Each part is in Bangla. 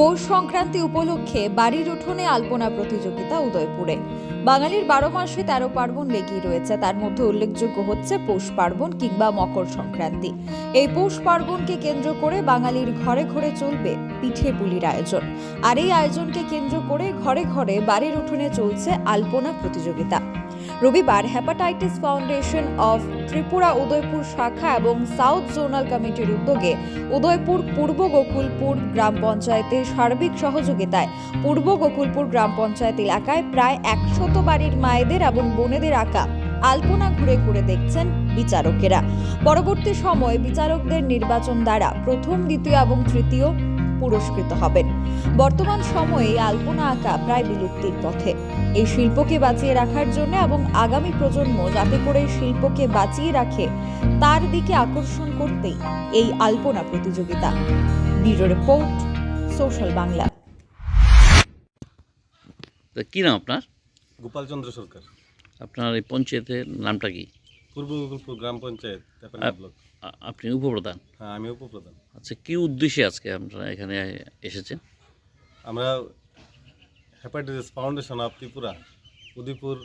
পৌষ সংক্রান্তি উপলক্ষে বাড়ির উঠোনে আলপনা প্রতিযোগিতা উদয়পুরে। বাঙালির বারো মাসে তেরো পার্বণ লেগেই রয়েছে। তার মধ্যে উল্লেখযোগ্য হচ্ছে পৌষ পার্বণ কিংবা মকর সংক্রান্তি। এই পৌষ পার্বণকে কেন্দ্র করে বাঙালির ঘরে ঘরে চলবে পিঠে পুলির আয়োজন। আর এই আয়োজনকে কেন্দ্র করে ঘরে ঘরে বাড়ির উঠোনে চলছে আলপনা প্রতিযোগিতা। রবিবার hepatitis foundation of Tripura Udaipur শাখা এবং সাউথ জোনাল কমিটির উদ্যোগে উদয়পুর পূর্ব গোকুলপুর গ্রাম পঞ্চায়েতের সার্বিক সহযোগিতায় পূর্ব গোকুলপুর গ্রাম পঞ্চায়েত এলাকায় প্রায় একশত বাড়ির মায়েদের এবং বোনেদের আঁকা আলপনা ঘুরে ঘুরে দেখছেন বিচারকেরা। পরবর্তী সময়ে বিচারকদের নির্বাচন দ্বারা প্রথম, দ্বিতীয় এবং তৃতীয় পুরস্কৃত হবেন। বর্তমান সময়ে এই আলপনা আঁকা প্রায় বিলুপ্তির পথে। এই শিল্পকে বাঁচিয়ে রাখার জন্য এবং আগামী প্রজন্ম যাতে করে শিল্পকে বাঁচিয়ে রাখে তার দিকে আকর্ষণ করতেই এই আলপনা প্রতিযোগিতা। Bureau report social Bangla. তা কী নাম আপনার? গোপালচন্দ্র সরকার। আপনার এই পঞ্চায়েতের নামটা কি? পূর্ব গোকুলপুর গ্রাম পঞ্চায়েত ব্লক। আপনি উপপ্রধান? হ্যাঁ আমি উপপ্রধান। আচ্ছা কী উদ্দেশ্যে আজকে আপনারা এখানে এসেছেন? আমরা hepatitis foundation of Tripura Udaipur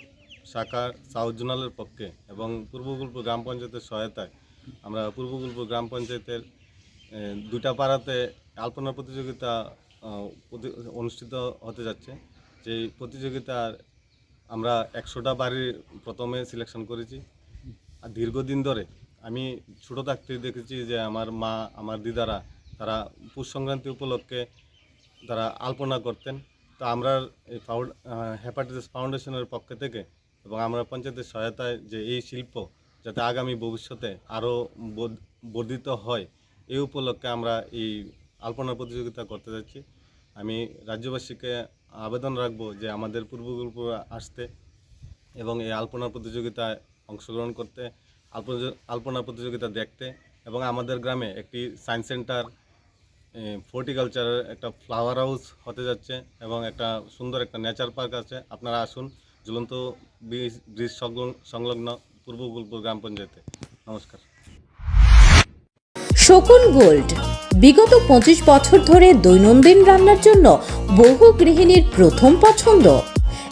শাখা সাউথ জোনালের পক্ষে এবং পূর্ব গোকুলপুর গ্রাম পঞ্চায়েতের সহায়তায় আমরা পূর্ব গোকুলপুর গ্রাম পঞ্চায়েতের দুটা পাড়াতে আলপনা প্রতিযোগিতা অনুষ্ঠিত হতে যাচ্ছে। যেই প্রতিযোগিতার আমরা একশোটা বাড়ির প্রথমে সিলেকশন করেছি। দীর্ঘদিন ধরে আমি ছোটো থাকতে দেখেছি যে আমার মা, আমার দিদারা তারা পুষ সংক্রান্তি উপলক্ষে তারা আলপনা করতেন। তো আমরা এই ফাউড হেপাটাইটিস ফাউন্ডেশনের পক্ষ থেকে এবং আমরা পঞ্চায়েতের সহায়তায় যে এই শিল্প যাতে আগামী ভবিষ্যতে আরও বর্ধিত হয়, এই উপলক্ষে আমরা এই আলপনা প্রতিযোগিতা করতে যাচ্ছি। আমি রাজ্যবাসীকে আবেদন রাখব যে আমাদের পূর্বগুলো আসতে এবং এই আলপনা প্রতিযোগিতায় অংশগ্রহণ করতে, আলপনা প্রতিযোগিতা দেখতে এবং আমাদের গ্রামে একটি সায়েন্স সেন্টার ফর্টিকালচারের একটা ফ্লাওয়ার হাউস হতে যাচ্ছে এবং একটা সুন্দর একটা নেচার পার্ক আছে। আপনারা আসুন, ঝুলন্ত ব্রিজ সংলগ্ন পূর্ব গুলপুর গ্রাম পঞ্চায়েতে। নমস্কার। শকুন গোল্ড, বিগত পঁচিশ বছর ধরে দৈনন্দিন রান্নার জন্য বহু গৃহিণীর প্রথম পছন্দ।